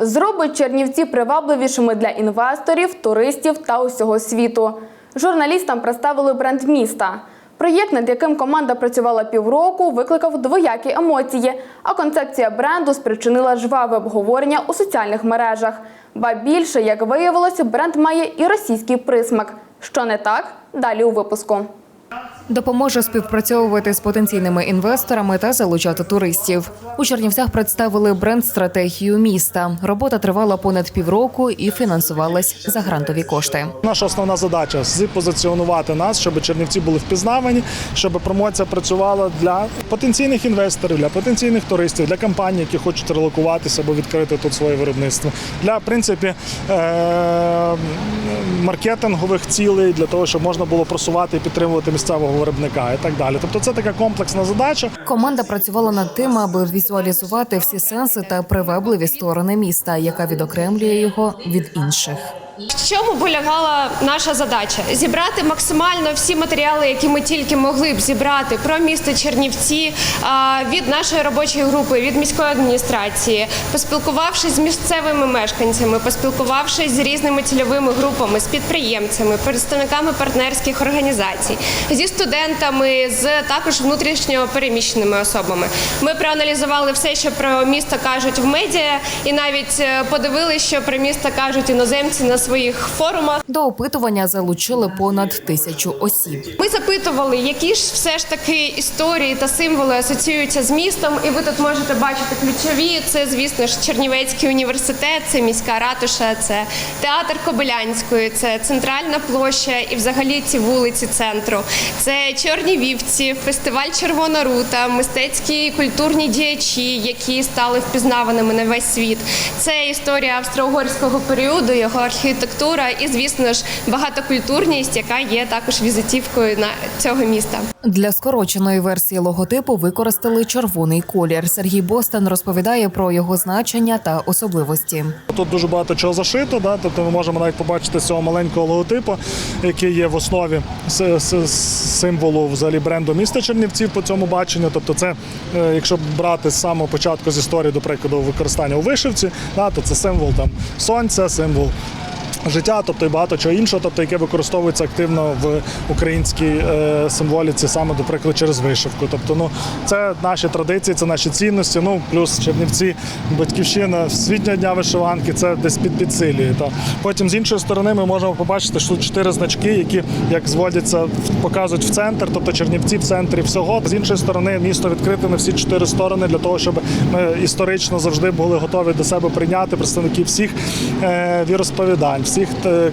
зробить Чернівці привабливішими для інвесторів, туристів та усього світу. Журналістам представили бренд міста. Проєкт, над яким команда працювала півроку, викликав двоякі емоції, а концепція бренду спричинила жваве обговорення у соціальних мережах. Ба більше, як виявилося, бренд має і російський присмак. Що не так? Далі у випуску. Допоможе співпрацьовувати з потенційними інвесторами та залучати туристів. У Чернівцях представили бренд-стратегію міста. Робота тривала понад півроку і фінансувалась за грантові кошти. Наша основна задача позиціонувати нас, щоб Чернівці були впізнавані, щоб промоція працювала для потенційних інвесторів, для потенційних туристів, для компаній, які хочуть релокуватися або відкрити тут своє виробництво. Для в принципі е- маркетингових цілей, для того, щоб можна було просувати і підтримувати місцевого виробника і так далі. Тобто, це така комплексна задача. Команда працювала над тим, аби візуалізувати всі сенси та привабливі сторони міста, яка відокремлює його від інших. В чому полягала наша задача? Зібрати максимально всі матеріали, які ми тільки могли б зібрати про місто Чернівці від нашої робочої групи, від міської адміністрації, поспілкувавшись з місцевими мешканцями, поспілкувавшись з різними цільовими групами, з підприємцями, представниками партнерських організацій, зі студентами, з також внутрішньо переміщеними особами. Ми проаналізували все, що про місто кажуть в медіа, і навіть е, подивилися, що про місто кажуть іноземці на своїх форумах. До опитування залучили понад тисячу осіб. Ми запитували, які ж все ж таки історії та символи асоціюються з містом, і ви тут можете бачити ключові. Це, звісно ж, Чернівецький університет, це міська ратуша, це театр Кобилянської, це центральна площа і взагалі ці вулиці центру. Це чорні вівці, фестиваль Червона рута, мистецькі і культурні діячі, які стали впізнаваними на весь світ. Це історія австро-угорського періоду, його архітектура і, звісно ж, багатокультурність, яка є також візитівкою на цього міста. Для скороченої версії логотипу використали червоний колір. Сергій Бостан розповідає про його значення та особливості. Тут дуже багато чого зашито, да? тобто ми можемо навіть побачити цього маленького логотипу, який є в основі символу взагалі бренду міста Чернівців по цьому баченню. Тобто, це, е, якщо брати з самого початку з історії, до прикладу, використання у вишивці, да, то це символ там сонця, символ. Життя, тобто і багато чого іншого, тобто яке використовується активно в українській е, символіці, саме до прикладу через вишивку. Тобто, ну це наші традиції, це наші цінності. Ну плюс Чернівці, батьківщина світнього дня вишиванки, це десь під підсилює. Та потім з іншої сторони ми можемо побачити, що тут чотири значки, які як зводяться, показують в центр, тобто Чернівці в центрі всього. З іншої сторони, місто відкрите на всі чотири сторони для того, щоб ми історично завжди були готові до себе прийняти представників всіх е, віросповідань, всіх е,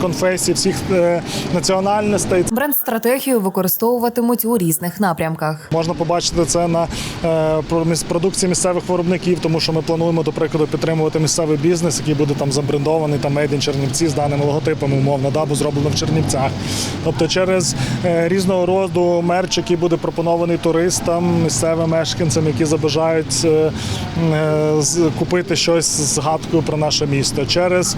конфесій, всіх е, національностей. Бренд-стратегію використовуватимуть у різних напрямках. Можна побачити це на е, продукції місцевих виробників, тому що ми плануємо, до прикладу, підтримувати місцевий бізнес, який буде там забрендований там Made in Чернівці з даними логотипами, умовно, да, бо зроблено в Чернівцях. Тобто через різного роду мерч, який буде пропонований туристам, місцевим мешканцям, які забажають купити щось з згадкою про наше місто, через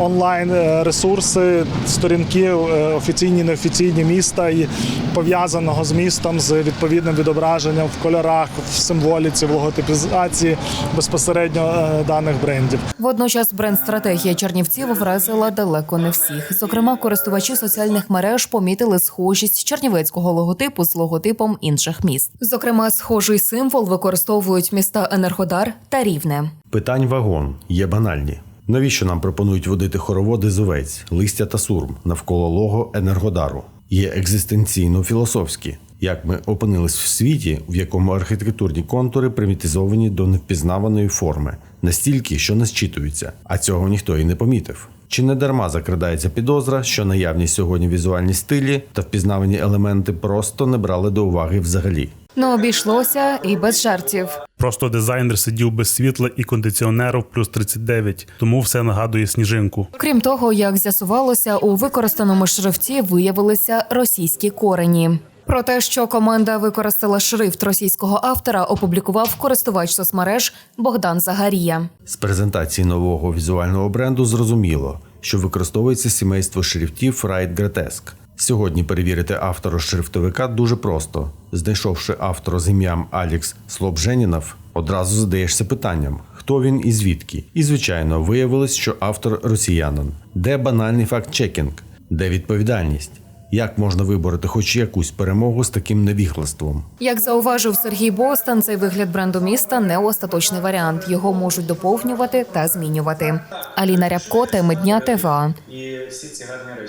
онлайн е, ресурси, сторінки е, офіційні, неофіційні міста і пов'язаного з містом з відповідним відображенням в кольорах, в символіці, в логотипізації безпосередньо е, даних брендів. Водночас бренд-стратегія Чернівців вразила далеко не всіх. Зокрема, користувачі соціальних мереж помітили схожість чернівецького логотипу з логотипом інших міст. Зокрема, схожий символ використовують міста Енергодар та Рівне. Питань вагон є банальні. Навіщо нам пропонують водити хороводи з овець, листя та сурм навколо лого Енергодару? Є екзистенційно-філософські. Як ми опинились в світі, в якому архітектурні контури примітизовані до невпізнаваної форми, настільки, що не зчитуються, а цього ніхто і не помітив. Чи не дарма закрадається підозра, що наявні сьогодні візуальні стилі та впізнавані елементи просто не брали до уваги взагалі? Не обійшлося і без жартів. Просто дизайнер сидів без світла і кондиціонерів плюс 39, тому все нагадує сніжинку. Крім того, як з'ясувалося, у використаному шрифті виявилися російські корені. Про те, що команда використала шрифт російського автора, опублікував користувач соцмереж Богдан Загарія. З презентації нового візуального бренду зрозуміло, що використовується сімейство шрифтів Right Grotesque. Сьогодні перевірити автора шрифтовика дуже просто. Знайшовши автора з ім'ям Алікс Слобженінов, одразу задаєшся питанням, хто він і звідки. І звичайно, виявилось, що автор росіянин. Де банальний факт-чекінг? Де відповідальність? Як можна вибороти хоч якусь перемогу з таким невіглаством? Як зауважив Сергій Бостан, цей вигляд бренду міста не остаточний варіант. Його можуть доповнювати та змінювати. Аліна Рябко, теми дня ТВА. і всі ці гарні речі.